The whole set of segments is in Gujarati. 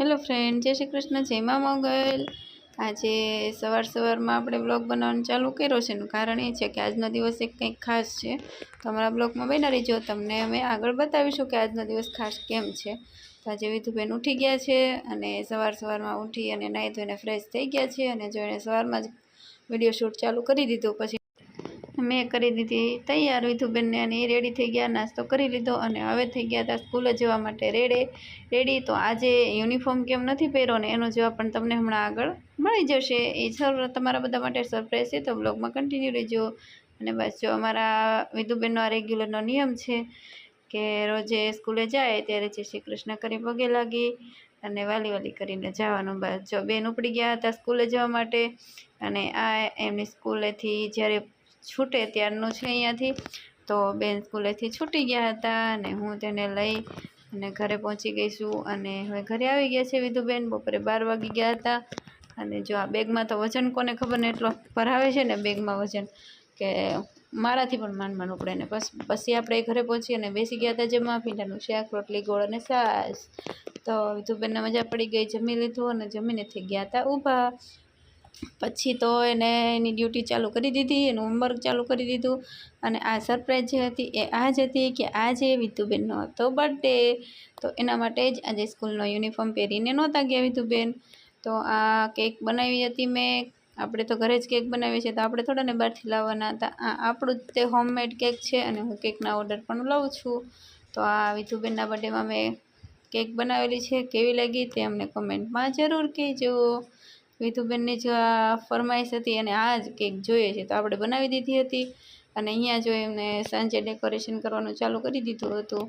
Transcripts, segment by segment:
હેલો ફ્રેન્ડ, જય શ્રી કૃષ્ણ જય મા મોગલ. આજે સવાર સવારમાં આપણે બ્લોગ બનાવવાનું ચાલુ કર્યો છે. એનું કારણ એ છે કે આજનો દિવસ એક કંઈક ખાસ છે. તમારા બ્લોગમાં બના રહીજો. તમને અમે આગળ બતાવીશું કે આજનો દિવસ ખાસ કેમ છે. તો આજે વિધુબેન ઉઠી ગયા છે અને સવાર સવારમાં ઉઠી અને નાહી ધોઈને ફ્રેશ થઈ ગયા છે અને જો એણે સવારમાં જ વીડિયો શૂટ ચાલુ કરી દીધું, પછી મેં કરી દીધી તૈયાર વિધુબેનને અને એ રેડી થઈ ગયા, નાસ્તો કરી લીધો અને હવે થઈ ગયા હતા સ્કૂલે જવા માટે રેડે. રેડી તો આજે યુનિફોર્મ કેમ નથી પહેર્યો ને એનો જવાબ પણ તમને હમણાં આગળ મળી જશે. એ સર તમારા બધા માટે સરપ્રાઈઝ છે, તો બ્લોગમાં કન્ટિન્યુ રહેજો. અને બસ જો અમારા વિધુબેનનો આ રેગ્યુલરનો નિયમ છે કે રોજે સ્કૂલે જાય ત્યારે જય શ્રી કૃષ્ણ કરી પગે લાગી અને વાલી વાલી કરીને જવાનું. બસ જો બેન ઉપડી ગયા હતા સ્કૂલે જવા માટે અને આ એમની સ્કૂલેથી જ્યારે છૂટે ત્યારનું છે અહીંયાથી. તો બેન સ્કૂલેથી છૂટી ગયા હતા અને હું તેને લઈ અને ઘરે પહોંચી ગઈ છું. અને હવે ઘરે આવી ગયા છે વિધુબેન. બપોરે બાર વાગી ગયા હતા. અને જો આ બેગમાં તો વજન કોને ખબર ને એટલો ભરાવે છે ને બેગમાં વજન કે મારાથી પણ માન માંડ ઉપડે ને. બસ, પછી આપણે ઘરે પહોંચી અને બેસી ગયા હતા જમવા ભીંડાનું શાક, રોટલી, ગોળ અને સાસ તો વિધુબેનને મજા પડી ગઈ. જમી લીધું અને જમીને થઈ ગયા હતા ઊભા. પછી તો એને એની ડ્યુટી ચાલુ કરી દીધી, એનું હોમવર્ક ચાલુ કરી દીધું અને આ સરપ્રાઈઝ જે હતી એ આ જ હતી કે આજે વિધુબેનનો હતો બર્થડે. તો એના માટે જ આજે સ્કૂલનો યુનિફોર્મ પહેરીને નહોતા ગયા વિધુબેન તો આ કેક બનાવી હતી મેં. આપણે તો ઘરે જ કેક બનાવીએ છીએ તો આપણે થોડાને બહારથી લાવવાના હતા. આ આપણું જ તે હોમમેડ કેક છે અને હું કેકના ઓર્ડર પણ લઉં છું. તો આ વિધુબેનના બર્થડેમાં મેં કેક બનાવેલી છે. કેવી લાગી તે અમને કમેન્ટમાં જરૂર કહેજો. વિધુબેનની જો ફરમાઈશ હતી અને આ જ કેક જોઈએ છે. તો આપણે બનાવી દીધી હતી અને અહીંયા જો એમને સાંજે ડેકોરેશન કરવાનું ચાલુ કરી દીધું હતું.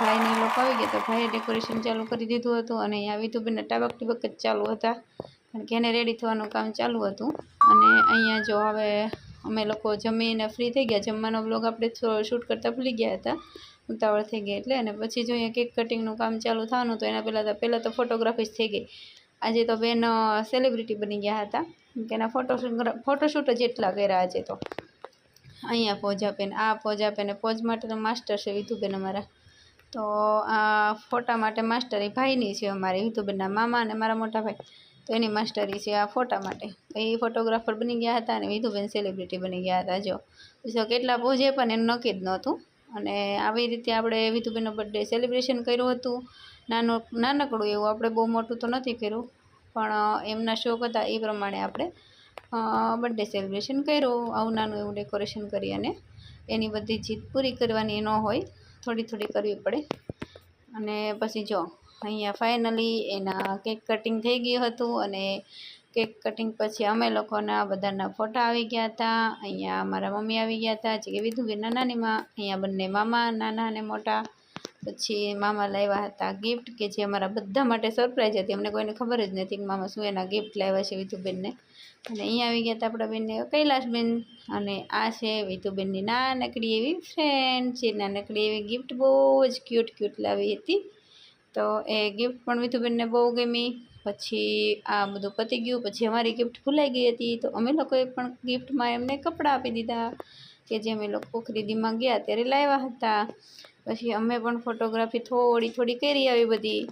ભાઈને લોકો આવી ગયા તો ભાઈએ ડેકોરેશન ચાલુ કરી દીધું હતું અને અહીંયા વિધુબેનના ટાબક ટીબક જ ચાલુ હતા. કારણ કે એને રેડી થવાનું કામ ચાલુ હતું. અને અહીંયા જો હવે અમે લોકો જમીને ફ્રી થઈ ગયા. જમવાનો બ્લોગ આપણે શૂટ કરતાં ભૂલી ગયા હતા. ઉતાવળ થઈ ગઈ એટલે. અને પછી જો અહીંયા કેક કટિંગનું કામ ચાલુ થવાનું તો એના પહેલાં તો પહેલાં તો ફોટોગ્રાફી જ થઈ ગઈ. આજે તો બેન સેલિબ્રિટી બની ગયા હતા. એના ફોટોશૂટ ફોટોશૂટ જ એટલા કર્યા આજે તો. અહીંયા પોજ આપે ને આ પોજ આપે ને પોજ માટે તો માસ્ટર છે વિધુબેન અમારા. તો, આ ફોટા માટે માસ્ટર ભાઈની છે અમારી વિધુબેનના મામા અને મારા મોટા ભાઈ. તો એની માસ્ટરી છે આ ફોટા માટે. એ ફોટોગ્રાફર બની ગયા હતા અને વિધુબેન સેલિબ્રિટી બની ગયા હતા, જો. તો કેટલા પોજે પણ એનું નક્કી જ નહોતું. અને આવી રીતે આપણે વિધુબેનનો બર્થડે સેલિબ્રેશન કર્યું હતું. નાનું, નાનકડું એવું, આપણે બહુ મોટું તો નથી કર્યું, પણ એમના શોખ હતા એ પ્રમાણે આપણે બર્થડે સેલિબ્રેશન કર્યું. આવું નાનું એવું ડેકોરેશન કરી અને એની બધી જીત પૂરી કરવાની ન હોય, થોડી થોડી કરવી પડે. અને પછી જો, અહીંયા ફાઇનલી એના કેક કટિંગ થઈ ગયું હતું અને કેક કટિંગ પછી અમે લોકોના બધાના ફોટા આવી ગયા હતા. અહીંયા મારા મમ્મી આવી ગયા હતા. જે કે વિધુબેનના નાનીમાં અહીંયા બંને મામા, નાના અને મોટા. પછી મામા લાવ્યા હતા ગિફ્ટ કે જે અમારા બધા માટે સરપ્રાઈઝ હતી. અમને કોઈને ખબર જ નથી કે મામા શું એના ગિફ્ટ લાવ્યા છે વિધુબેનને. અને અહીંયા આવી ગયા હતા આપણા બેનને કૈલાસબેન અને આ છે વિધુબેનની નાનકડી એવી ફ્રેન્ડ છે નાનકડી એવી ગિફ્ટ બહુ જ ક્યુટ ક્યુટ લાવી હતી. તો એ ગિફ્ટ પણ વિધુબેનને બહુ ગમી. પછી આ બધું પતી ગયું. પછી અમારી ગિફ્ટ ભૂલાઈ ગઈ હતી. તો અમે લોકોએ પણ ગિફ્ટમાં એમને કપડાં આપી દીધા કે જે અમે લોકો ખરીદીમાં ગયા ત્યારે લાવ્યા હતા. પછી અમે પણ ફોટોગ્રાફી થોડી થોડી કરી આવી બધી.